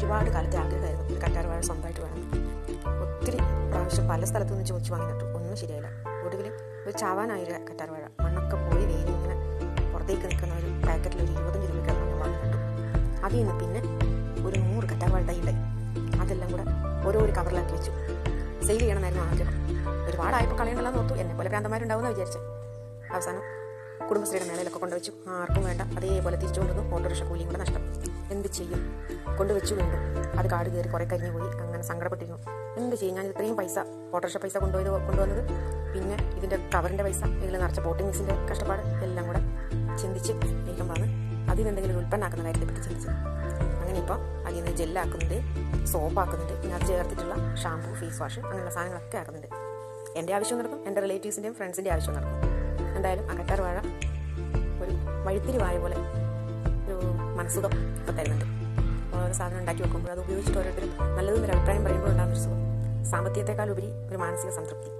ഒരുപാട് കാലത്തെ ആഗ്രഹമായിരുന്നു. ഒരു കറ്റാർവാഴ സ്വന്തമായിട്ട് വേണം. ഒത്തിരി പ്രാവശ്യം പല സ്ഥലത്തു നിന്ന് ചോദിച്ചു വാങ്ങി നട്ടു ഒന്നും ശരിയായില്ല. ഒടുവിൽ ഒരു ചാവാനായില്ല കറ്റാർവാഴ. മണ്ണൊക്കെ പോയി വേലി ഇങ്ങനെ പുറത്തേക്ക് നിൽക്കുന്ന ഒരു പാക്കറ്റിൽ ഒരു ഇരുപത്തഞ്ച് രൂപയ്ക്ക് നമ്മൾ വാങ്ങി അതിൽ നിന്ന് പിന്നെ ഒരു നൂറ് കറ്റാർവാഴ തൈ അതെല്ലാം കൂടെ ഓരോ ഒരു കവറിലാക്കി വെച്ചു. സെയിൽ ചെയ്യണമെന്നായിരുന്നു ആഗ്രഹം. ഒരുപാടായപ്പോൾ കളയണമെല്ലാം നോർത്തു എന്നെ പോലെ ഭ്രാന്തന്മാരുണ്ടാവുമെന്ന് വിചാരിച്ചത് അവസാനം കുടുംബശ്രീയുടെ മേളയിലൊക്കെ കൊണ്ടുവച്ചു. ആർക്കും വേണ്ട. അതേപോലെ തിരിച്ചുകൊണ്ടുവന്നു ഓട്ടോറിക്ഷ കൂലിയും കൂടെ നഷ്ടം എന്ത് ചെയ്യും? കൊണ്ടുവച്ചു വീണ്ടും അത് കാട് കയറി കുറെ കരിഞ്ഞു പോയി. അങ്ങനെ സങ്കടപ്പെട്ടിരുന്നു. എന്ത് ചെയ്യും? ഞാൻ ഇത്രയും പൈസ ഓട്ടോറിക്ഷ പൈസ കൊണ്ടുപോയത് കൊണ്ടുവന്നത്. പിന്നെ ഇതിന്റെ കവറിന്റെ പൈസ ഇതിൽ നിറച്ച ബോട്ടിംഗ് മിക്സിന്റെ കഷ്ടപ്പാട് എല്ലാം കൂടെ ചിന്തിച്ച് നീക്കുമ്പോഴാണ് അതിൽ എന്തെങ്കിലും ഉൽപ്പന്നാക്കുന്ന കാര്യത്തെപ്പറ്റി ചിന്തിച്ചത്. അങ്ങനെ ഇപ്പോൾ അതിൽ നിന്ന് ജെല്ലാക്കുന്നുണ്ട് സോപ്പാക്കുന്നുണ്ട് പിന്നെ അത് ചേർത്തിട്ടുള്ള ഷാമ്പു ഫേസ് വാഷ് അങ്ങനെയുള്ള സാധനങ്ങളൊക്കെ ആക്കുന്നുണ്ട്. എന്റെ ആവശ്യം നടക്കും എന്റെ റിലേറ്റീവ്സിന്റെയും ഫ്രണ്ട്സിന്റെ ആവശ്യം നടക്കും എന്തായാലും അകറ്റാർ കറ്റാർ വാഴ ഒരു വഴുത്തിരിവായ പോലെ മനസ്സുഖം ഒക്കെ തരുന്നുണ്ട്. ഓരോ സാധനം ഉണ്ടാക്കി വെക്കുമ്പോൾ അത് ഉപയോഗിച്ചിട്ട് ഓരോരുത്തരും നല്ലതെന്നൊരു അഭിപ്രായം പറയുമ്പോൾ ഉണ്ടാകുന്ന ഒരു സുഖം. സാമ്പത്തികത്തെക്കാൾ ഉപരി ഒരു മാനസിക സംതൃപ്തി.